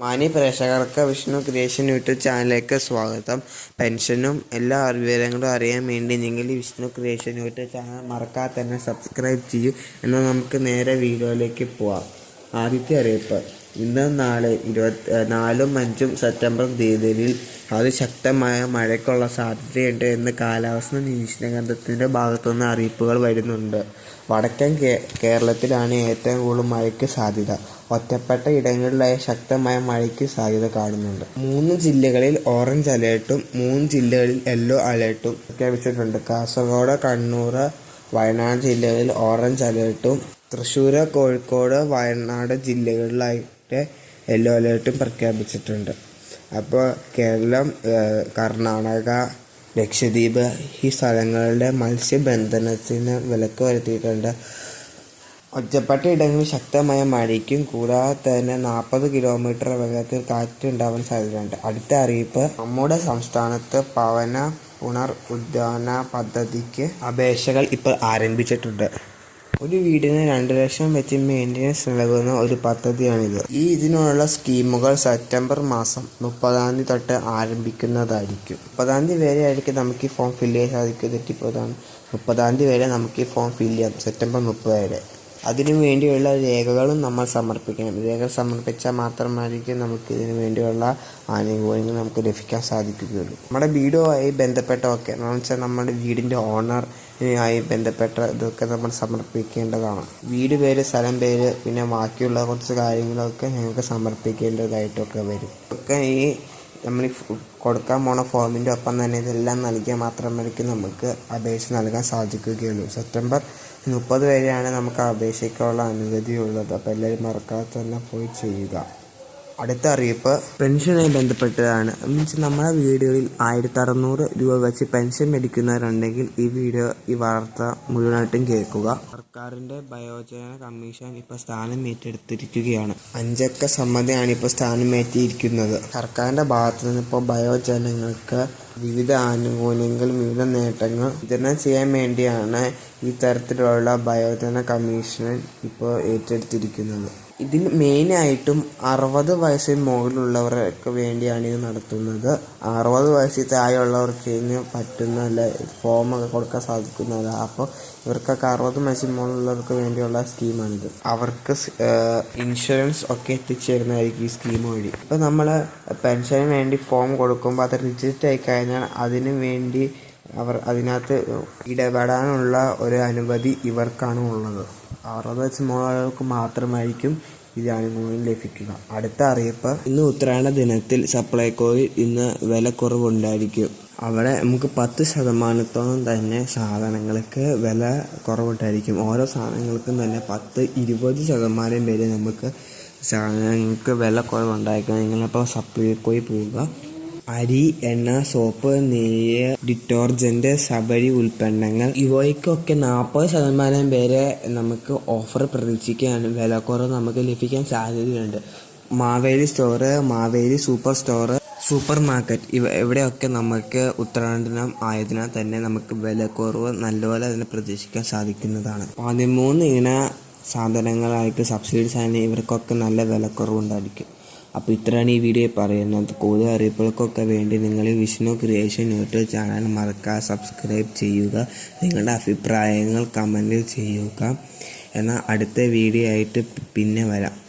മാന്യ പ്രേക്ഷകർക്ക് Vishnu creation YouTube ചാനലിലേക്ക് സ്വാഗതം. പെൻഷനും എല്ലാ വിവരങ്ങളും അറിയാൻ വേണ്ടി നിങ്ങൾ വിഷ്ണു ക്രിയേഷൻ യൂട്യൂബ് ചാനൽ മറക്കാതെ തന്നെ സബ്സ്ക്രൈബ് ചെയ്യൂ. എന്നാൽ നമുക്ക് നേരെ വീഡിയോയിലേക്ക് പോവാം. ആദ്യത്തെ അറിയിപ്പ്. ഇന്ന് നാളെ ഇരുപത്തി നാലും അഞ്ചും സെപ്റ്റംബർ തീയതിയിൽ അതിശക്തമായ മഴയ്ക്കുള്ള സാധ്യതയുണ്ട് എന്ന് കാലാവസ്ഥാ നിരീക്ഷണ കേന്ദ്രത്തിന്റെ ഭാഗത്തുനിന്ന് അറിയിപ്പുകൾ വരുന്നുണ്ട്. വടക്കൻ കേ കേരളത്തിലാണ് ഏറ്റവും കൂടുതൽ മഴയ്ക്ക് സാധ്യത. ഒറ്റപ്പെട്ട ഇടങ്ങളിലായി ശക്തമായ മഴയ്ക്ക് സാധ്യത കാണുന്നുണ്ട്. മൂന്ന് ജില്ലകളിൽ ഓറഞ്ച് അലേർട്ടും മൂന്ന് ജില്ലകളിൽ യെല്ലോ അലേർട്ടും പ്രഖ്യാപിച്ചിട്ടുണ്ട്. കാസർഗോഡ് കണ്ണൂർ വയനാട് ജില്ലകളിൽ ഓറഞ്ച് അലേർട്ടും തൃശ്ശൂർ കോഴിക്കോട് വയനാട് ജില്ലകളിലായിട്ട് യെല്ലോ അലേർട്ടും പ്രഖ്യാപിച്ചിട്ടുണ്ട്. അപ്പോൾ കേരളം കർണാടക ലക്ഷദ്വീപ് ഈ സ്ഥലങ്ങളുടെ മത്സ്യബന്ധനത്തിന് വിലക്ക് വരുത്തിയിട്ടുണ്ട്. ഒറ്റപ്പെട്ട ഇടങ്ങളിൽ ശക്തമായ മഴയ്ക്കും കൂടാതെ തന്നെ നാൽപ്പത് കിലോമീറ്റർ വേഗത്തിൽ കാറ്റുണ്ടാവാൻ സാധ്യതയുണ്ട്. അടുത്ത അറിയിപ്പ് നമ്മുടെ സംസ്ഥാനത്ത് പവന പുനർ ഉദ്യാന പദ്ധതിക്ക് അപേക്ഷകൾ ഇപ്പോൾ ആരംഭിച്ചിട്ടുണ്ട്. ഒരു വീടിന് രണ്ട് ലക്ഷം വെച്ച് മെയിന്റനൻസ് നൽകുന്ന ഒരു പദ്ധതിയാണിത്. ഈ ഇതിനുള്ള സ്കീമുകൾ സെപ്റ്റംബർ മാസം മുപ്പതാം തീയതി തൊട്ട് ആരംഭിക്കുന്നതായിരിക്കും. മുപ്പതാം തീയതി വരെ ആയിരിക്കും നമുക്ക് ഈ ഫോം ഫില്ല് ചെയ്യാൻ സാധിക്കും തെറ്റിപ്പോതാണ് മുപ്പതാം തീയതി വരെ നമുക്ക് ഈ ഫോം ഫില്ല് ചെയ്യാം. സെപ്റ്റംബർ മുപ്പത് വരെ. അതിനു വേണ്ടിയുള്ള രേഖകളും നമ്മൾ സമർപ്പിക്കണം. രേഖ സമർപ്പിച്ചാൽ മാത്രമായിരിക്കും നമുക്ക് ഇതിനു വേണ്ടിയുള്ള ആനുകൂല്യങ്ങൾ നമുക്ക് ലഭിക്കാൻ സാധിക്കുകയുള്ളൂ. നമ്മുടെ വീടുമായി ബന്ധപ്പെട്ട ഒക്കെ എന്ന് വെച്ചാൽ നമ്മുടെ വീടിന്റെ ഓണർ ആയി ബന്ധപ്പെട്ട ഇതൊക്കെ നമ്മൾ സമർപ്പിക്കേണ്ടതാണ്. വീട് പേര് സ്ഥലം പേര് പിന്നെ ബാക്കിയുള്ള കുറച്ച് കാര്യങ്ങളൊക്കെ ഞങ്ങൾക്ക് സമർപ്പിക്കേണ്ടതായിട്ടൊക്കെ വരും. ഒക്കെ ഈ നമ്മൾ കൊടുക്കാൻ പോണ ഫോമിന്റെ ഒപ്പം തന്നെ ഇതെല്ലാം നൽകിയാൽ മാത്രമായിരിക്കും നമുക്ക് അപേക്ഷ നൽകാൻ സാധിക്കുകയുള്ളൂ. സെപ്റ്റംബർ മുപ്പത് വരെയാണ് നമുക്ക് അപേക്ഷയ്ക്കുള്ള അനുമതിയുള്ളത് അപ്പോൾ എല്ലാവരും മറക്കാതെ തന്നെ പോയി ചെയ്യുക. അടുത്ത അറിയിപ്പ് പെൻഷനുമായി ബന്ധപ്പെട്ടതാണ്. മീൻസ് നമ്മുടെ വീടുകളിൽ ആയിരത്തി അറുന്നൂറ് രൂപ വെച്ച് പെൻഷൻ മേടിക്കുന്നവരുണ്ടെങ്കിൽ ഈ വീഡിയോ ഈ വാർത്ത മുഴുവനായിട്ടും കേൾക്കുക. സർക്കാരിന്റെ ബയോജന കമ്മീഷൻ ഇപ്പോൾ സ്ഥാനം ഏറ്റെടുത്തിരിക്കുകയാണ്. അഞ്ചക്ക സമ്മതിയാണ് ഇപ്പോൾ സ്ഥാനം ഏറ്റിയിരിക്കുന്നത് സർക്കാരിന്റെ ഭാഗത്തു നിന്ന് ഇപ്പോൾ വിവിധ ആനുകൂല്യങ്ങൾ വിവിധ നേട്ടങ്ങൾ വിതരണം ചെയ്യാൻ വേണ്ടിയാണ് ഈ തരത്തിലുള്ള ബയോജന കമ്മീഷൻ ഇപ്പോൾ ഏറ്റെടുത്തിരിക്കുന്നത്. ഇതിൽ മെയിനായിട്ടും അറുപത് വയസ്സിന് മുകളിലുള്ളവർക്ക് വേണ്ടിയാണ് ഇത് നടത്തുന്നത്. അറുപത് വയസ്സിൽ താഴെയുള്ളവർക്ക് ഇതിന് പറ്റുന്ന അല്ല ഫോമൊക്കെ കൊടുക്കാൻ സാധിക്കുന്നതല്ല അപ്പോൾ ഇവർക്കൊക്കെ അറുപത് വയസ്സിന് മുകളിലുള്ളവർക്ക് വേണ്ടിയുള്ള സ്കീമാണിത്. അവർക്ക് ഇൻഷുറൻസ് ഒക്കെ എത്തിച്ചേരുന്നതായിരിക്കും ഈ സ്കീം വഴി. ഇപ്പോൾ നമ്മൾ പെൻഷന് വേണ്ടി ഫോം കൊടുക്കുമ്പോൾ അത് റിജക്റ്റ് ആയി കഴിഞ്ഞാൽ അതിനു വേണ്ടി അവർ അതിനകത്ത് ഇടപെടാനുള്ള ഒരു അനുമതി ഇവർക്കാണ് ഉള്ളത്. വെച്ച് മുകളിലുള്ളവർക്ക് മാത്രമായിരിക്കും ഇത് ആനുകൂല്യം ലഭിക്കുക. അടുത്ത അറിയിപ്പ് ഇന്ന് ഉത്തരായണ ദിനത്തിൽ സപ്ലൈകോയിൽ ഇന്ന് വില കുറവുണ്ടായിരിക്കും അവിടെ നമുക്ക് പത്ത് ശതമാനത്തോളം തന്നെ സാധനങ്ങൾക്ക് വില കുറവുണ്ടായിരിക്കും. ഓരോ സാധനങ്ങൾക്കും തന്നെ പത്ത് ഇരുപത് ശതമാനം വരെ നമുക്ക് സാധനങ്ങൾക്ക് വില കുറവുണ്ടായിരിക്കും. നിങ്ങളപ്പോൾ സപ്ലൈകോയിൽ പോവുക. അരി എണ്ണ സോപ്പ് നെയ്യ് ഡിറ്റോർജന്റ് സബരി ഉൽപ്പന്നങ്ങൾ. ഇവയ്ക്കൊക്കെ നാൽപ്പത് ശതമാനം വരെ നമുക്ക് ഓഫർ പ്രതീക്ഷിക്കാനും വിലക്കുറവ് നമുക്ക് ലഭിക്കാൻ സാധ്യതയുണ്ട്. Maveli store Maveli super store super market ഇവ ഇവിടെയൊക്കെ നമുക്ക് ഉത്തരാടനം ആയതിനാൽ തന്നെ നമുക്ക് വിലക്കുറവ് നല്ലപോലെ അതിനെ പ്രതീക്ഷിക്കാൻ സാധിക്കുന്നതാണ്. പതിമൂന്ന് ഇന സാധനങ്ങളായിട്ട് സബ്സിഡി സാധനം ഇവർക്കൊക്കെ നല്ല വിലക്കുറവുണ്ടായിരിക്കും. അപ്പോൾ ഇത്രയാണ് ഈ വീഡിയോ പറയുന്നത്. കൂടുതൽ അറിയിപ്പുകൾക്കൊക്കെ വേണ്ടി നിങ്ങൾ ഈ വിഷ്ണു ക്രിയേഷൻ യൂട്യൂബ് ചാനൽ മറക്കാതെ സബ്സ്ക്രൈബ് ചെയ്യുക. നിങ്ങളുടെ അഭിപ്രായങ്ങൾ കമന്റ് ചെയ്യുക. എന്നാൽ അടുത്ത വീഡിയോ ആയിട്ട് പിന്നെ വരാം.